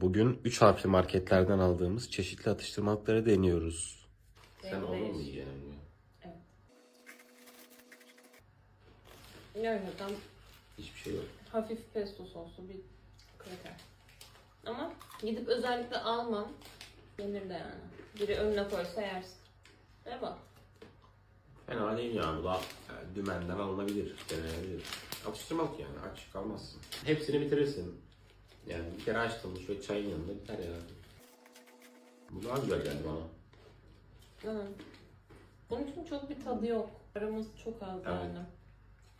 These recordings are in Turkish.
Bugün 3 harfli marketlerden aldığımız çeşitli atıştırmalıkları deniyoruz. Sen onu mu yiyeceksin? Gerçekten Hiçbir şey yok. hafif pesto soslu bir kraker. Ama gidip özellikle almam. Yenir de yani. Biri önüne koysa yersin. Ve bak. Fena değil yani. Bu da e, dümenden alınabilir, denenebilir. Atıştırmalık yani. Aç kalmazsın. Hepsini bitirirsin. Yani bir kere açtın mı şöyle çayın yanında biter yani. Bu daha güzel geldi bana. Hı. Bunun için çok bir tadı yok. Aroması çok az Evet. yani.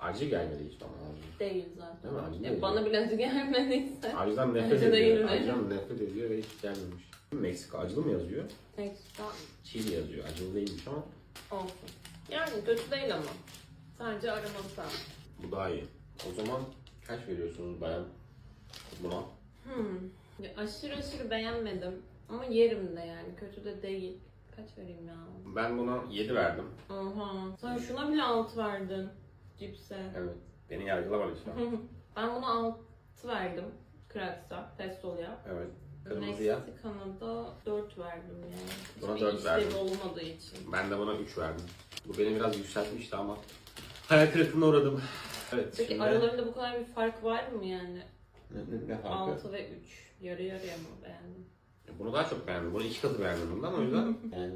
Acı gelmedi hiç bana abi. Değil zaten. Değil mi? Acı değil. bana bile acı gelmediyse. Acıdan nefret Acı ediyor. mi? Acıdan nefret ediyor ve hiç gelmemiş. Meksika acılı mı yazıyor? Ekstra Çiğli yazıyor. Acılı değilmiş ama olsun. Yani kötü değil ama. Sadece az. bu daha iyi. O zaman kaç veriyorsunuz bayan buna? Hmm. Ya aşırı aşırı beğenmedim. Ama yerim de yani. Kötü de değil. Kaç vereyim ya? Ben buna 7 verdim. Oha. Sen şuna bile 6 verdin. Cipse. Evet. Beni yargılama lütfen. ben buna 6 verdim. Cracks'a, Pestol'ya. Evet. Kırmızıya. Meksika'na da 4 verdim yani. Buna Hiçbir dört işlevi verdim. olmadığı için. Ben de buna 3 verdim. Bu beni biraz yükseltmişti ama hayal kırıklığına uğradım. Evet. Peki şimdi... aralarında bu kadar bir fark var mı yani? Ne, farkı? 6 ve 3. Yarı yarıya mı beğendin? Bunu daha çok beğendim. Bunu iki katı beğendim bundan o yüzden. yani.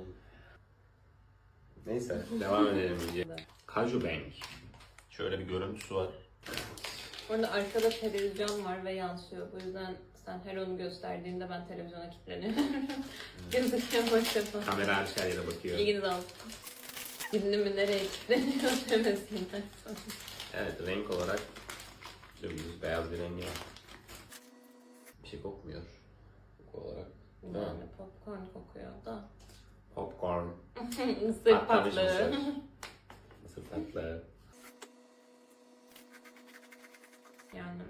Neyse devam edelim. Kaju Bank. Şöyle bir görüntüsü var. Orada arkada televizyon var ve yansıyor. Bu yüzden sen her onu gösterdiğinde ben televizyona kilitleniyorum. Gözüküyor başladı. Kamera her yere bakıyor. İlginiz olsun. Dilini mi nereye kilitleniyor demesinden sonra. Evet renk olarak dümdüz beyaz bir rengi var. Şey kokmuyor. Koku olarak. Değil mi? Yani popcorn kokuyor da. Popcorn. Mısır patlağı. mısır. Tatlı. Yani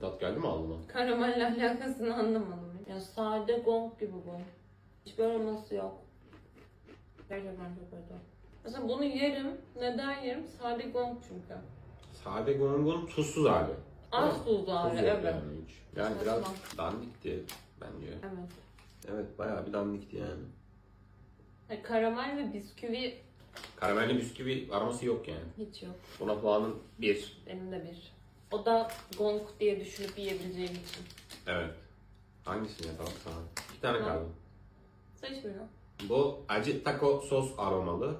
Tat geldi mi ağzına? karamelle alakasını anlamadım. Ya sade gong gibi bu. Hiçbir aroması yok. Gerçekten çok kötü. Mesela bunu yerim. Neden yerim? Sade gong çünkü. Sade gongon tuzsuz hali. Az tuzlu hali, Tuz yok evet. Yani, biraz Saçma. dandikti bence. Evet. Evet bayağı bir dandikti yani. Yani karamel ve bisküvi Karamelli bisküvi aroması yok yani. hiç yok. Buna puanım 1. Benim de bir. O da gong diye düşünüp yiyebileceğim için. Evet. Hangisini yapalım sana? İki tane Tamam. kaldı. Seç birini. Bu acı taco sos aromalı.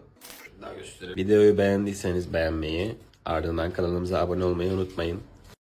Daha göstereyim. Videoyu beğendiyseniz beğenmeyi, ardından kanalımıza abone olmayı unutmayın.